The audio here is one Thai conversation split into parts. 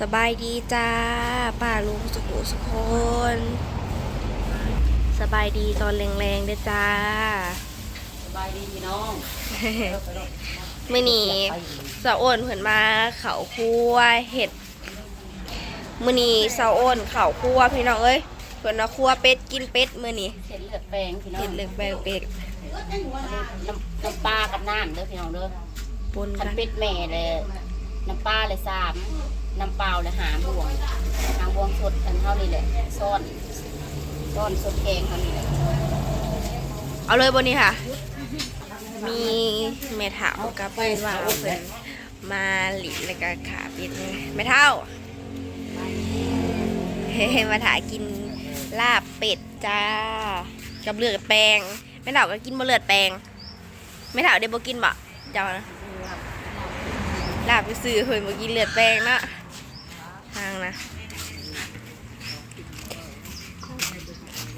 สบายดีจ้าป้าลุงสุขุสุคนสบายดีตอนแรงๆเด้อจ้า สบายดีพี่น้องมื่อนี้สาวโอนเพิ่นมาเขาคั่วเห็ดมื่อนี้สาวโอนเขาคั่วพี่น้องเอ้ยเพิ่นมาคั่วเป็ดกินเป็ดมื่อนี้เห็ดเลือดแปลงพี่น้องเห็ดเลือกแบงเป็ดน้ำน้ำปลากับน้ำเด้อพี่น้องเด้อปนคักันนเป็ดแม่เลยน้ำปลาเลยสาม น้ำเปล่าเลยหาบวงหาบวงสดกันเท่านี้แหละซ่อนซ่อนสดแกงเท่านี้แหละเอาเลยบนนี้ค่ะ มีแม่ถามกับเพิ่นว่าเพิ่นมาหลีแล้วก็ขาเป็ดเม่เท่าเฮ้มาถ่ายกินลาบเป็ดจ้า กับเลือดแปลงแม่เถาก็กินบ่เลือดแปลงแม่เถาได้บ่กินบ่เจ้านะลาบไปซื้อเพิ่นบ่กินเลือดแปลงเนาะ ทางนะ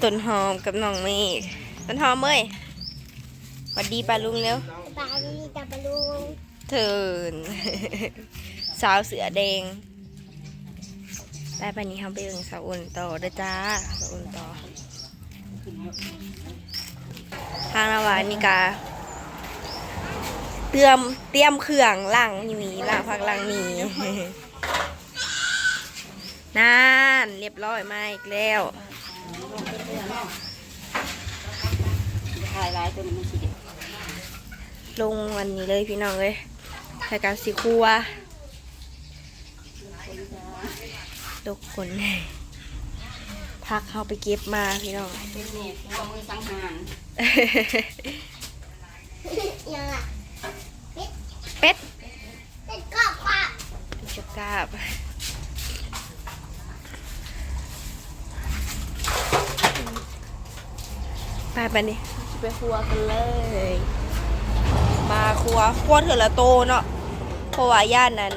ต้นหอมกับน้องเมฆต้นหอมเอ้ยสวัสดีป้าลุงเร็วปลาดีจับปลาลูกเถินสาวเสือแดงได้ปานนี้เขาไปเบิ่งสาวอุ่นต่อเด้อจ้าสาวอุ่นต่อทางนาวานี่กาเตรียมเตรียมเครื่องล่างนี่มีล่างพักล่างนี่ นั่นเรียบร้อยมาอีกแล้วถ่ายลายตัวนี้มันสีเด็ดลงวันนี้เลยพี่น้องเลยรายการสีครัวทุกคนพักเขาไปเก็บมาพี่น้องเป็ดแม่ตัวมือสังหารยังอะเป็ด เป็นกรอบค่ะจะกราบ ไปไปนี่จะไปครัวกันเลย มาครัวครัวเถื่อละโตเนาะเพราะว่าย่านนั้น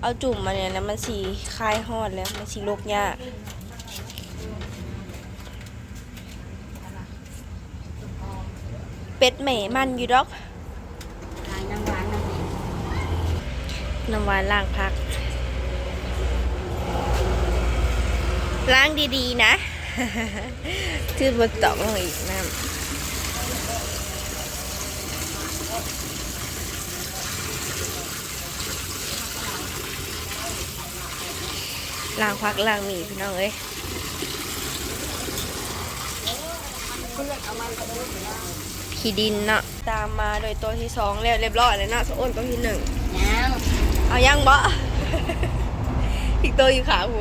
เอาจุ่มมาเนี่ยนะมันสีคลายหอดแล้วมันสีโลกยากเป็ดแหม่มันอยู่ดอกลายน้ำหวานน้ำเผ็ดน้ำหวานล้างพักล้างดีๆนะ ชื่อบนตอกลงอีกน้ำล้างพักล้างหมีพี่น้องเอ้ยขี้ดินเนาะตามมาโดยตัวที่สองแล้วเรียบร้อยแล้วเนาะสะอ้นตัวที่หนึ่งยังเอายังบ่อีกตัวอยู่ขาหู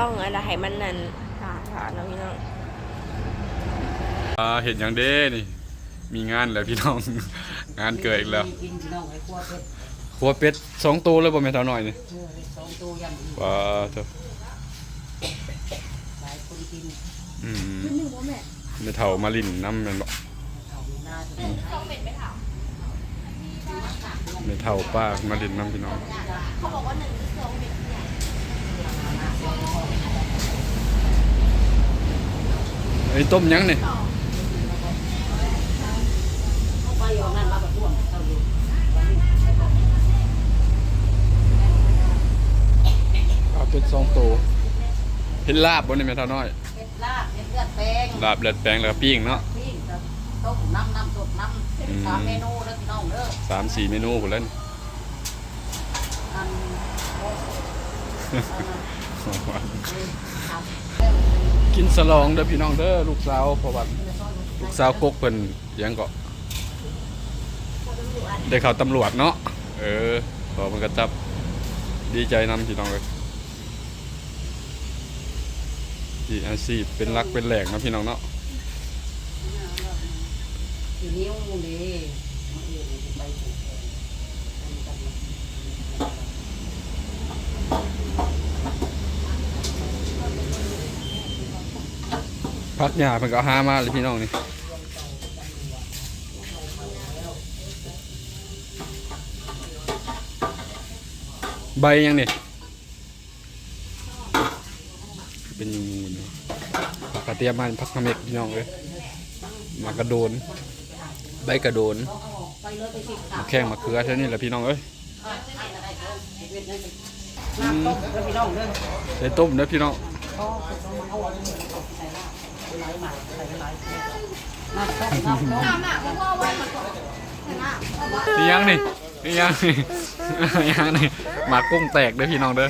ต้องอะไรให้มันนั่นขาขาเนาะพี่น้องอ่าเห็นอย่างเด้นี่ มีงานแล้วพี่น้อง งานเกิดอีกแล้วกินพี่น้องไอ้ขั้วเป็ดครัวเป็ดสองตัวเลยบ่แม่นเท่าน้อยนี่เออเป็ดสองตัวยำอีกว้าเถอะหลายคนกินอืมไม่เท่ามาลินน้ำแม่นบ่หน้าตัวไม่เท่าป้ามาลินน้ำพี่น้องไอ้ยต้มยังนี่ไปอยู่นั่น มาแบบร่วงเข้าอยู่เอาเป็ดสองตัวเห็นลาบบ่นี่แม่เท่าน้อยเป็ดลาบเป็ดเลือดแปลงลาบเลือดแปลงแล้วก็ปิ้งเนาะปิ้งกับต้มน้ำน้ำสดน้ำสามเมนูแล้วพี่น้องเด้อสามสี่เมนูพุ่นแล้วนี่อันโอ้ครับ กินสลองเด้อพี่น้องเด้อลูกสาวพราะว่าลูกสาวกกเพิ่นยังก็ได้ข้าวตำรวจเนาะเออพอมันก็จับดีใจนำพี่น้องเลยที่อาชีพเป็นรักเป็นแหลกเนะพี่น้องเนาะอยู่นิ้วดีมาเองไป พักหญ้าเพิ่นก็เอาหามาเลยพี่น้องนี่ใบยังนี่เป็นยุงๆอยู่กระเทียมมันพักขะเม็ดพี่น้องเลยมากระโดน ใบกระโดนไปเลยไปสิมาแข้งมาเขือเท่านี้แหละพี่น้องเอ้ยเน้ำต้มแล้วพี่น้อง เด้อใส่ต้มเด้อพี่น้องก็ต้องมาเอาอันนี้ใส่ละไหลหมักใส่ไหลน้ำต้มน้ำต้มนี่ยังนี่นี่ยังนี่ยังนี่หมากุ้งแตกเด้อพี่น้องเด้อ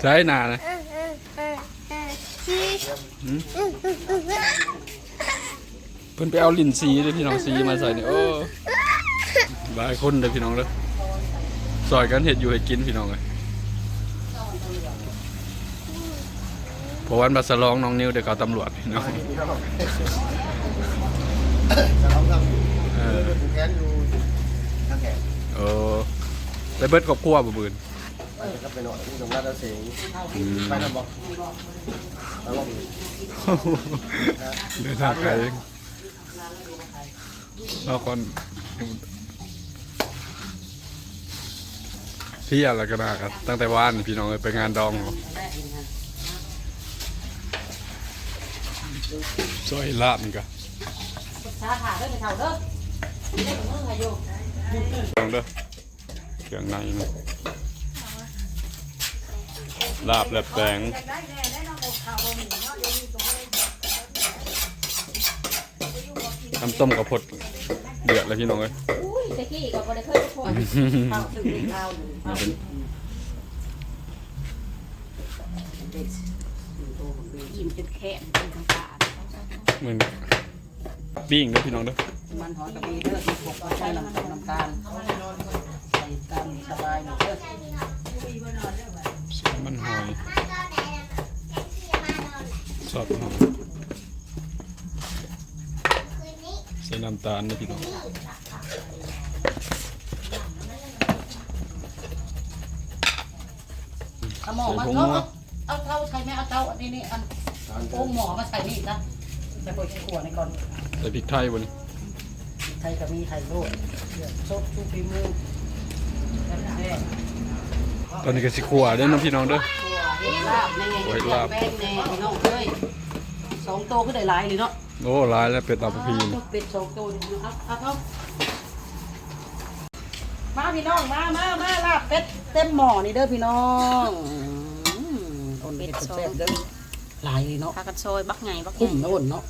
ใช้นานะเพิ่นไปเอาลิ้นสีเด้อพี่น้องสีมาใส่เนี่ยโอ้หลายคนเด้อพี่น้องเด้อซอยกันเห็ดอยู่ให้กินพี่น้องเลย พราะวันบัสลองน้องนิวเด็กเอาตำรวจพี่น้องจะลองทเออำผูกแขนอยู่ทางแขนเออไปเบิดครอบครัวบ่บืนไปก็ไปหน่อยที่ตรงนั้นเราเสียงไปทำบอกแล้วลองดูเดินทางไกลเองเราคนพี่อะไรก็ได้ครับตั้งแต่ว่านพี่น้องเอ้ยไปงานดองเขา ซอยลาบนี่ก็ชาถ่าเด้อไปเท่าเด้อเด้อมือให้อยู่ลองเด้อเครื่องในนี่ลาบและแปลงน้ำต้มกระพดเดือดเลยพี่น้องเอ้ยอุ้ยตะกี้ก็บ่ได้เคยพอข้าวถึงข้าวอยู่ข้าวอิ่มจนแข็งเป็นทางกา รมึงปิ้งเด้อพี่น้องเด้อมันหอยกระบี่เด้อที่พวกเราใช้น้ำตาลน้ำตาลใส่ตามสบายหน่อยเด้อมันหอยซอสหอยใส่น้ำตาลนะพี่น้องเอาหมอมาเอาเอาเท้าใส่แม่เอาเท้าอันนี้นี่อันโอ่งหมอมาใส่นี่นะ ใส่ปุ๋ยขัวในก่อนใส่พริกไทยบนนี้ไทยกับมีไทยโลดซบชูฝีมือแซ่ตอนนี้ก็สิขัวเด้อน้องพี่น้องเด้อเห็ดลาบแน่โอ้ยเห็ดลาบ แป้งแน่พี่น้องเอ้ยสองโตก็ได้หลายเลยเนาะโอ้หลายแล้วเป็ดตับพีนเป็ดสองโตนี่เอาเอาเข้ามาพี่น้องมามามาลาบเป็ดเต็มหม้อนี่เด้อพี่น้องเป็ดสองเด้อหลายเลยเนาะพากันซอยบักไงบักไง คุ้มนะอ้นเนาะ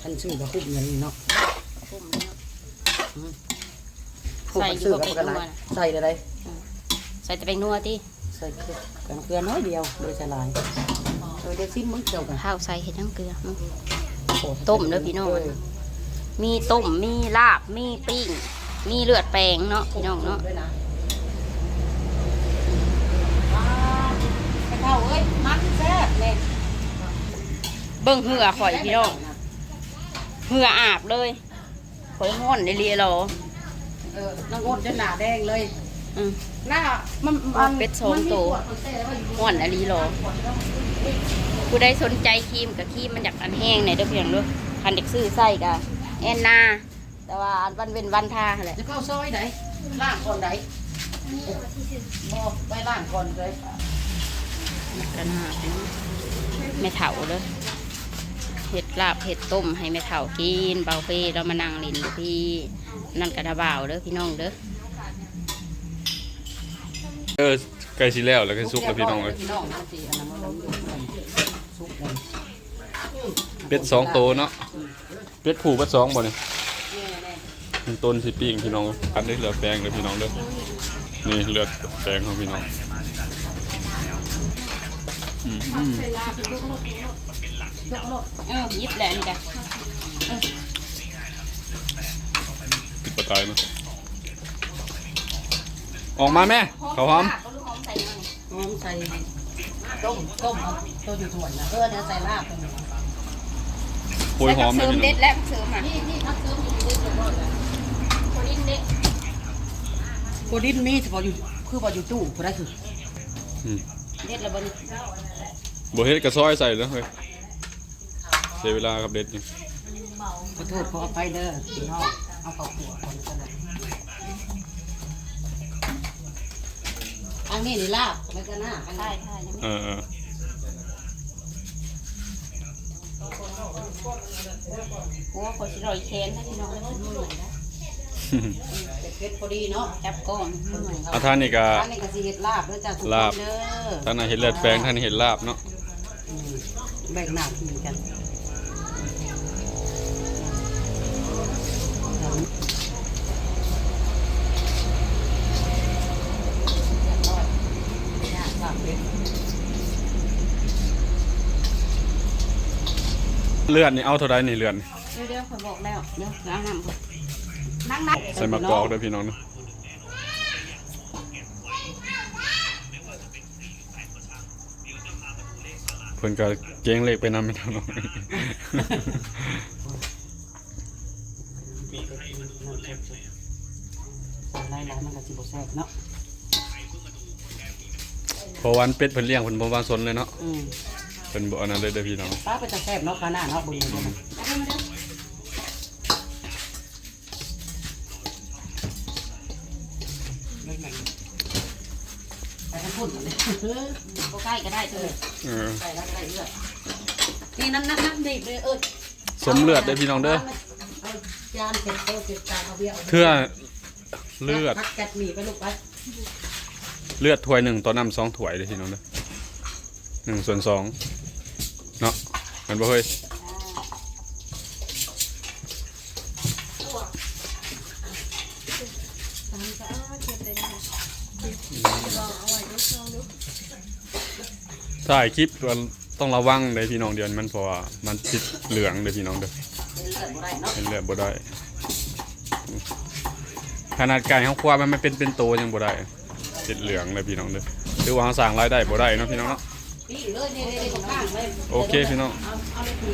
ท่านชื่อว่าคุ้มอย่างนี้เนาะคุ้มเนาะคุ้มใส่กับอยู่ชื่อกับกับเป็ดอะไรนัวน่ะ ใส่อะไรใส่แต่เป็นนัวที่ใส่เกลือกันเกลือน้อยเดียวโดยใส่หลายโดยเดี๋ยวซิมมึงเกี่ยวกันข้าวใส่เห็ดทั้งเกลือมึงโอ้ต้มเด้อพี่น้อง มีต้มมีลาบมีปิ้ง มีเลือดแปลงเนาะพี่น้องเนาะด้วยนะว้าวไปเท่าเอ้ยมันแซ่บเลยเบิ่งเหือข่อยพี่น้อง เหืออาบเลยข่อยห้อนในเรียรอเออน้องอ้นจนหนาแดงเลยอืมหน้ามันมันเป็ดสองตัวห้อนในรีรอผู้ใดสนใจครีมกับครีมมันอยากอันแห้งในอยเด้อเพียงเด้อคันเด็กซื้อใส่กับแอนนาแต่ว่าอันวันเว้นวันทาหั่นแหละจะเข้าซอยไหนล่างก่อนไหนบอกไปล่างก่อนเลยกันหาแม่เถาเด้อ เห็ดลาบเห็ดต้มให้แม่เถากินเบาเฟ่เรามานั่งลินพี่นั่นกระดาบ่าวเด้อพี่น้องเด้อเออไก่สิแล้วแล้วก็สุกแล้วพี่น้องเอ้ยพี่น้องเลยเป็ดสองโตเนาะเป็ดผูเป็ดสองบ่นี่แน่ต้นสิปิ้งพี่น้องอันนี้เหลือแปลงเลยพี่น้องเด้อนี่เหลือแปลงของพี่น้องอืม ยกโลดเออยิบแหละนี่กันปิดประตายมาออกมาแม่ข้าวหอมหอมใส่ต้มต้มเอาตัวอยู่ถ้วยนะเออเนี่ยใส่ลาบไปหน่อยโปรยหอมเสเลยริมพี่น้เด็องดแล้วเสริมอะนี่นี่นักเสริมอยู่ในตัวรอดเลยโคดินเด็ดโคดินมีเฉพาะอยู่คือว่าอยู่ตู้ผู้ได้คืออืมเด็ดแล้วบนบ่เฮ็ดกระซอยใส่แล้วเฮ้ย เสียเวลาครับเด็ดนี่ขอโทษขออภัยเด้อพี่น้องเอาเข้าขัวก่อนก็ได้อันนี้นี่ลาบไม่ก็น่าอันใช่นี้ใช่ยังเออเออโอ้คนสิรอยแค้นให้พี่น้องได้กินมื้อนะแต่เพชรพอดีเนาะจับก้อนมื้อคอารับทานนี่ก็ อันนี้ก็สิเฮ็ดลาบเด้อจ้าทุกคนลาบเด้อท่านน่ะเห็นเลือดแปลงท่านเห็นลาบเนาะอืมแบ่งหน้าที่กันลาบเป็ด เลือดนี่เอาเท่าใดนี่เลือดนี่เดี๋ยวเดี๋ยวคอยบอกแล้วเดี๋ยวล้างน้ำก่อนนั่งนั่งใส่มะกอกเด้อพี่น้องเด้อเพิ่นก็เก่งเลขไปนำพี่น้องไล่ไล่มันก็สิบ่แซ่บเนาะเพอวันเป็ดเพิ่นเลี้ยงเพิ่นบ่วางสนเลยเนาะ อืม เพิ่นบ่อันนั้นเลยเด้อพี่น้องป้าไปจะแซ่บเนาะขาหน้าเนาะเบึงมันนะไปทางพุ่นกันเลยก็ใกล้ก็ได้เถอะเออใกล้แล้วก็ได้เลือดนี่น้ำน้ำน้ำดีบเลยเออสมเลือดเด้อพี่น้องเด้อเอาจานเสร็จโต๊ะเสร็จจานเอาเบี้ยเทื่อเลือด พักแกะหมี่ไปลูกไปเลือดถ้วยหนึ่งต่อน้ำสองถ้วยเด้อพี่น้องเด้อหนึ่งส่วนสอง เนาะมันบ่เฮ้ยถ่ายคลิปก็ต้องระวังเลยพี่น้องเดือนมันเพราะว่ามันติดเหลืองเลยพี่น้องเด้อเป็นเหลืองบ่ได้ขนาดไก่ของควายมันไม่เป็นเป็นโตยังบ่ได้ติดเหลืองเลยพี่น้องเด้อคือว่าเราสางรายได้บ่ได้เนาะพี่น้องเนาะ พี่เลยนี่นี่นี่ข้างเลยโอเคพี่น้องเอาเอาเลยพี่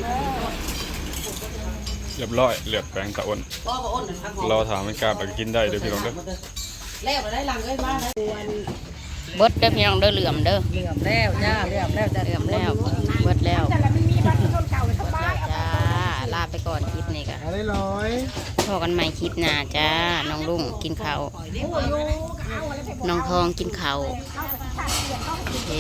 เรียบร้อยเลือดแปลงตะอ้นพ่อบ่อ้นหนึ่งพักหอมเราถามมันกล้าไปกินได้เด้อพี่น้องเด้อแล้วไปได้หลังเอ้ยมาได้เบิดเด้อพี่น้องเด้อเหลื่อมเด้อเหลื่อมแล้วจ้าเหลื่อมแล้วจ้าเหลื่อมแล้วเบิดแล้วจ้าลาไปก่อนคลิปนี้ก็อะไรร้อยพบกันใหม่คลิปหน้าจ้าน้องลุงกินข้าวน้องทองกินข้าวโอเค